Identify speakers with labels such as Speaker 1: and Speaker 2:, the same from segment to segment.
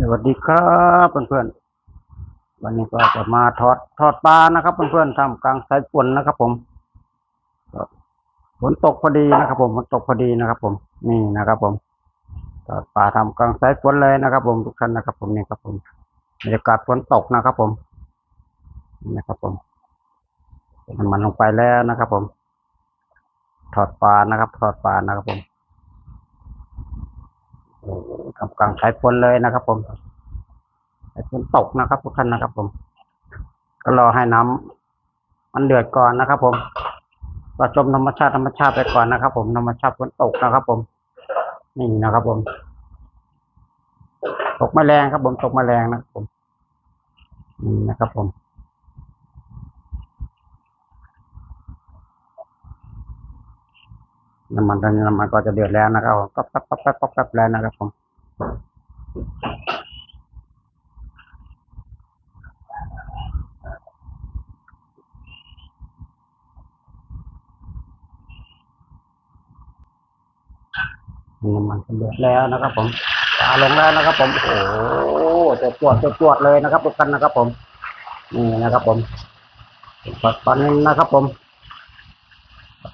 Speaker 1: สวัสดีครับเพื่อนๆวันนี้ก็จะมาทอดทอดปลานะครับเพื่อนๆทำกลางสายฝนนะครับผมฝนตกพอดีนะครับ ผมฝนตกพอดีนะครับ ผมนี่นะครับ ผมทอดปลาทำกลางสายฝนเลยนะครับ ผมทุกท่านนะครับ ผมนี่ครับผมบรรยากาศฝนตกนะครับ ผมนี่นะครับ ผมมันลงไปแล้วนะครับ ผม ทอดปลานะครับ ทอดปลานะครับผม อ้โหทำกลางสายฝนเลยนะครับ ผมสายฝนตกนะครับทุกท่านนะครับ ผม ก็รอให้น้ำมันเดือดก่อนนะครับ ผมก็ชมธรรมชาติธรรมชาติไปก่อนนะครับ ผมธรรมชาติฝนตกนะครับ ผม นี่นะครับ ผม ตกมาแมลงครับ ผมตกมาแมลงนะครับผมนี่นะครับ ผมน้ำมันตอนนี้น้ำมันก็จะเดือดแล้วนะครับผมก็ปั๊บปั๊บปั๊บปั๊บปั๊บแล้วนะครับผม น้ำมันเดือดแล้วนะครับ ผมปลาลงแล้วนะครับ ผม โอ้โหจะจวดจะจวดเลยนะครับทุกท่านนะครับ ผม นี่นะครับ ผมปัดปลานินนะครับ ผม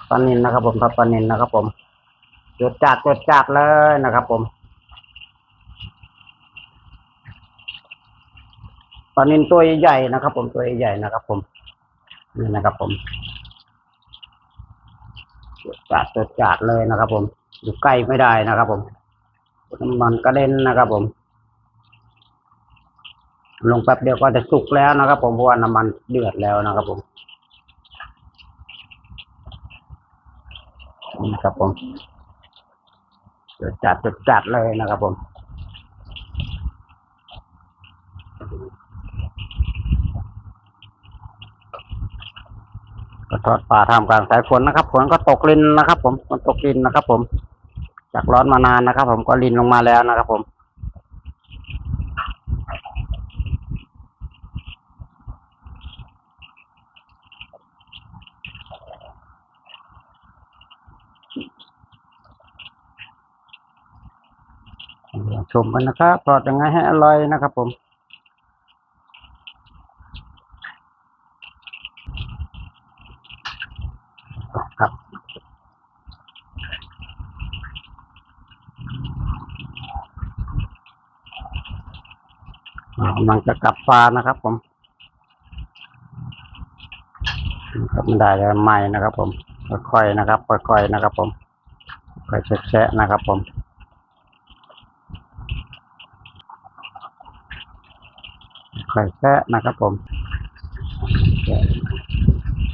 Speaker 1: ปลานินนะครับ ผมทอดปลานินนะครับ ผมจุดจัดจุดจัดเลยนะครับ ผม ปลานินตัวใหญ่นะครับ ผมตัวใหญ่นะครับ ผมนี่นะครับผมจดจัดจดจัดเลยนะครับ ผม อยู่ใกล้ไม่ได้นะครับ ผมน้ำมันกระเด็นนะครับ ผม ลงแป๊บเดียวก็จะสุกแล้วนะครับ ผมเพราะว่าน้ำมันเดือดแล้วนะครับ ผมนี่ครับผมจดจัดจดจัดเลยนะครับผม ทอดปลาทำกลางสายฝนนะครับฝนก็ตกลินนะครับ ผมฝนตกลินนะครับ ผม จากร้อนมานานนะครับ ผมก็ลินลงมาแล้วนะครับ ผมชมกันนะครับทอดยังไงให้อร่อยนะครับ ผม ครับอ่ากำ ลังจะกลับฟ้านะครับ ผมครับไม่ได้แล้วใหม่นะครับ ผมค่อยๆนะครับค่อยๆนะครับ ผมค่อยแชะนะครับ ผมค่อยแชะนะครับ ผม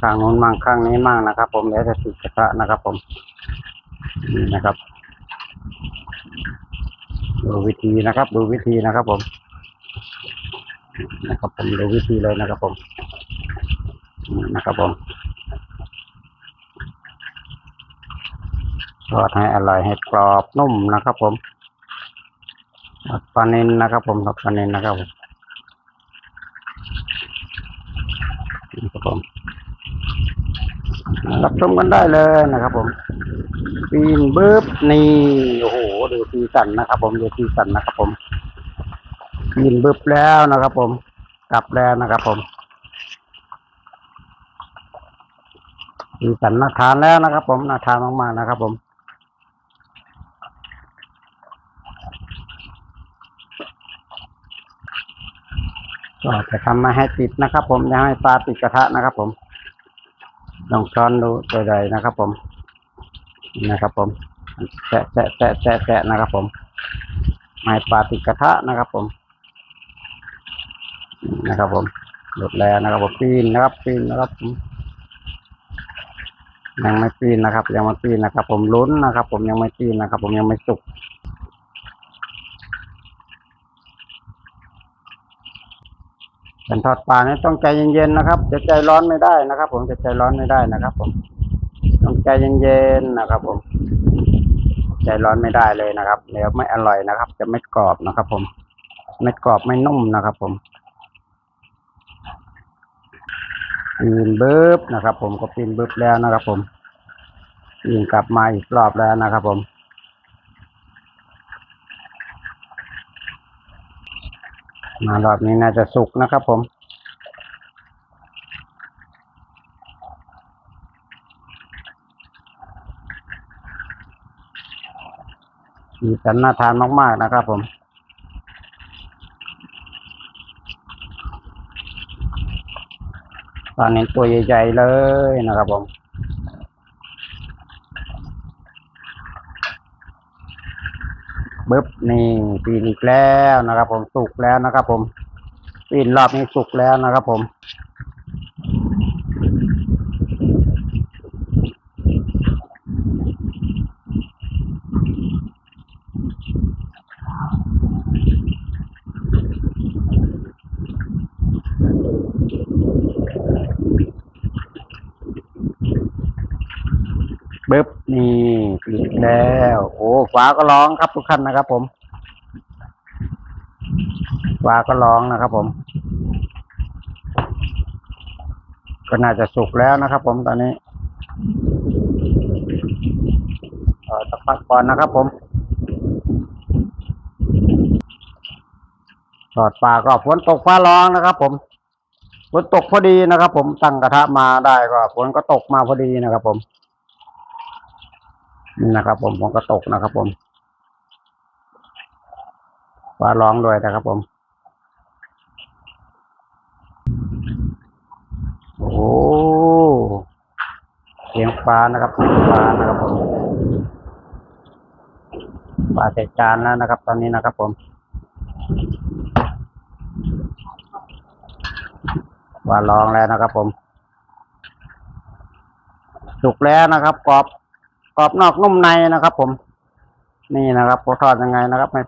Speaker 1: ข้างนู้นมั่งข้างนี้มั่งนะครับ ผมแล้วจะติดกระทะนะครับ ผมนี่นะครับดูวิธีนะครับ ดูวิธีนะครับ ผม นะครับผมดูวิธีเลยนะครับผมนะครับผมทอดให้อร่อยให้กรอบนุ่มนะครับ ผมปลาเนินนะครับผมทอดปลาเนินนะครับผมนี่ครับผมรับชมกันได้เลยนะครับ ผมปีนเบิบนี่โอ้โหดูสีสันนะครับ ผมดูสีสันนะครับผม ปีนเบิบแล้วนะครับ ผม กลับแล้วนะครับผมสีสันน่าทานแล้วนะครับ ผมน่าทานมากๆนะครับ ผมก็จะทำมาให้ติดนะครับ ผมอย่าให้ปลาติดกระทะนะครับ ผมลองช้อนดูตัวใดนะครับ ผมนะครับ ผมแตะแตะแตะแตะนะครับ ผมไม่ปลาติดกระทะนะครับ ผม นะครับ ผมหลุดแล้วนะครับผมปีนนะครับปีนนะครับยังไม่ปีนนะครับ ยังไม่ปีนนะครับ ผมลุ้นนะครับ ผมยังไม่ปีนนะครับ ผมยังไม่สุกการทอดปลาเนี่ยต้องใจเย็นๆนะครับจะใจร้อนไม่ได้นะครับ ผมจะใจร้อนไม่ได้นะครับ ผมต้องใจเย็นๆนะครับ ผม ใจร้อนไม่ได้เลยนะครับเดี๋ยวไม่อร่อยนะครับ จะไม่กรอบนะครับ ผม ไม่กรอบไม่นุ่มนะครับ ผม ปีนเบิบนะครับ ผมก็ปีนเบิบแล้วนะครับ ผมปีนกลับมาอีกรอบแล้วนะครับ ผม มารอบนี้น่าจะสุกนะครับ ผมมีสันน่าทานมากๆนะครับ ผม ตอนนี้ตัวใหญ่ๆเลยนะครับผมบึ๊บนี่ปีนอีกแล้วนะครับผมสุกแล้วนะครับผมปีนรอบนี้สุกแล้วนะครับผม บึ๊บ นี่ปีนอีกแล้ว โอ้ฟ้าก็ร้องครับทุกท่านนะครับ ผมฟ้าก็ร้องนะครับ ผม ก็น่าจะสุกแล้วนะครับ ผมตอนนี้เออสักพักก่อนนะครับ ผมทอดปลาก็ฝนตกฟ้าร้องนะครับ ผมฝนตกพอดีนะครับ ผมตั้งกระทะมาได้ก็ฝนก็ตกมาพอดีนะครับ ผม นะครับ ผมผมก็ตกนะครับ ผมฟ้าร้องด้วยนะครับ ผม โอ้เสียงฟ้านะครับฟ้านะครับผมปลาเสร็จจานแล้วนะครับ ตอนนี้นะครับ ผมฟ้าร้องแล้วนะครับผม สุกแล้วนะครับกรอบ กรอบนอกนุ่มในนะครับ ผม นี่นะครับโพทอดยังไงนะครับไม่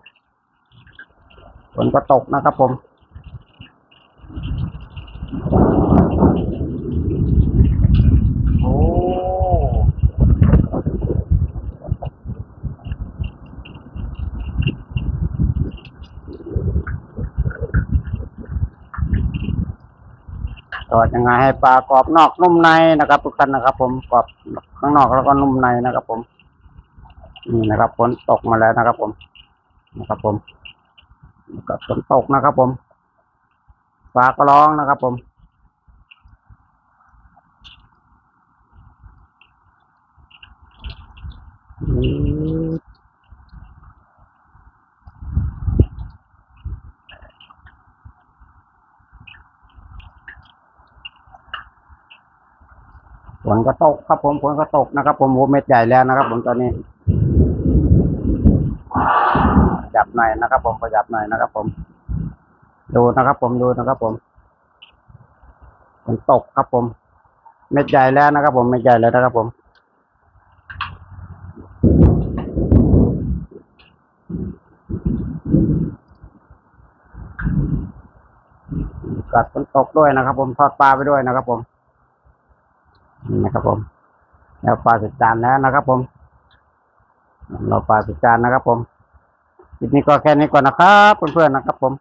Speaker 1: ฝนก็ตกนะครับผม โอ้ ทอดยังไงให้ปลากรอบนอกนุ่มในนะครับ ทุกท่านนะครับ ผมกรอบข้างนอกแล้วก็นุ่มในนะครับ ผม นี่นะครับฝนตกมาแล้วนะครับ ผมนะครับ ผมกับฝนตกนะครับ ผมฟ้าก็ร้องนะครับ ผม อืม ฝนก็ตกครับผมฝนก็ตกนะครับ ผมโอ้เม็ดใหญ่แล้วนะครับ ผมตอนนี้จับหน่อยนะครับ ผมประหยับหน่อยนะครับ ผม ดูนะครับ ผมดูนะครับ ผมฝนตกครับ ผม เม็ดใหญ่แล้วนะครับ ผมเม็ดใหญ่แล้วนะครับ ผมกัดฝนตกด้วยนะครับ ผมทอดปลาไปด้วยนะครับ ผม นี่นะครับผมแล้วปลาสิบจานแล้วนะครับผมเราปลาสิบจานนะครับผมคลิปนี้ก็แค่นี้ก่อนนะครับเพื่อนๆนะครับผม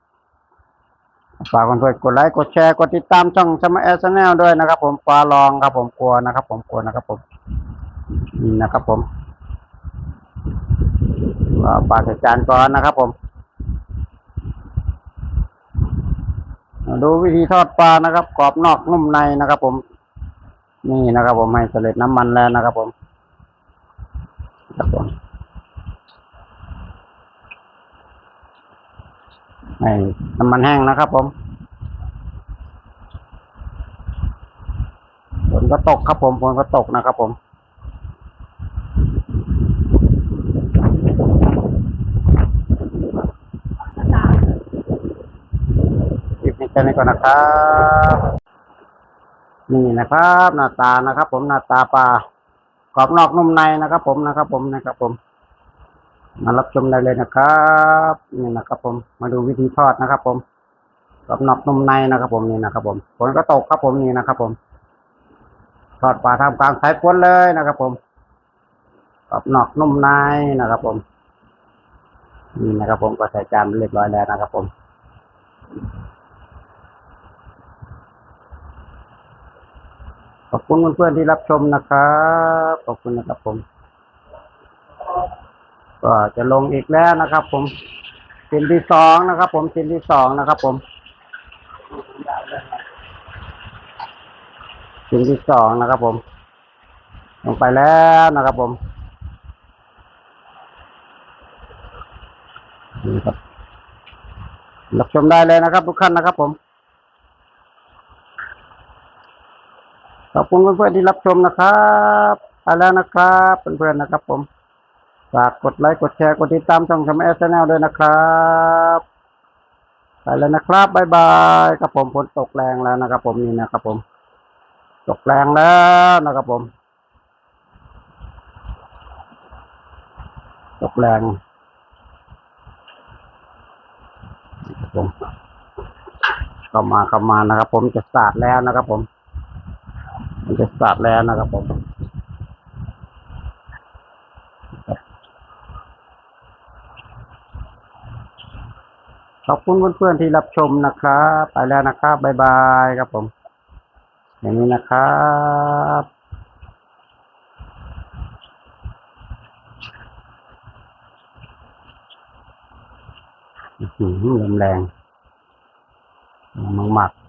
Speaker 1: ฝากเพื่อนๆกดไลค์กดแชร์กดติดตามช่องสมัยแอสแนลด้วยนะครับ ผมปลาลองครับผมกลัวนะครับ ผมกลัวนะครับผมนี่นะครับผมเอาปลาสิบจานก่อนนะครับผมดูวิธีทอดปลานะครับ กรอบนอกนุ่มในนะครับ ผม นี่นะครับผมให้เสร็จน้ำมันแล้วนะครับผมครับผมให้น้ำมันแห้งนะครับผมฝนก็ตกครับผมฝนก็ตกนะครับผมคลิปนี้แค่นี้ก่อนนะครับ นี่นะครับหน้าตานะครับ ผมหน้าตาปลากรอบนอกนุ่มในนะครับ ผมนะครับ ผมนะครับ ผม มารับชมได้เลยนะครับนี่นะครับ ผมมาดูวิธีทอดนะครับ ผมกรอบนอกนุ่มในนะครับ ผมนี่นะครับ ผมฝนก็ตกครับ ผมนี่นะครับ ผมทอดปลาทำกลางสายฝนเลยนะครับ ผมกรอบนอกนุ่มในนะครับ ผมนี่นะครับ ผมก็ใส่จานเรียบร้อยแล้วนะครับ ผม ขอบคุณเพื่อนๆที่รับชมนะครับ ขอบคุณนะครับผม ก็จะลงอีกแล้วนะครับ ผมชิ้นที่สองนะครับ ผมชิ้นที่สองนะครับ ผมชิ้นที่สองนะครับ ผม ลงไปแล้วนะครับ ผมนี่ครับรับชมได้เลยนะครับ ทุกท่านนะครับ ผม ขอบคุณเพื่อนๆที่รับชมนะครับไปแล้วนะครับเพื่อนๆนะครับผมฝากกดไลค์กดแชร์กดติดตามช่องชมแอสแนลด้วยนะครับไปแล้วนะครับบายบายครับผมฝนตกแรงแล้วนะครับ ผมนี่นะครับ ผม ตกแรงแล้วนะครับ ผม ตกแรงครับผมเข้ามาเข้ามานะครับ ผมจะสาดแล้วนะครับ ผม มันจะสาดแล้วนะครับผมขอบคุณเพื่อนๆที่รับชมนะครับ ไปแล้วนะครับบ๊ายบายครับผม อย่างนี้นะครับอื้อหือลมแรงมากๆ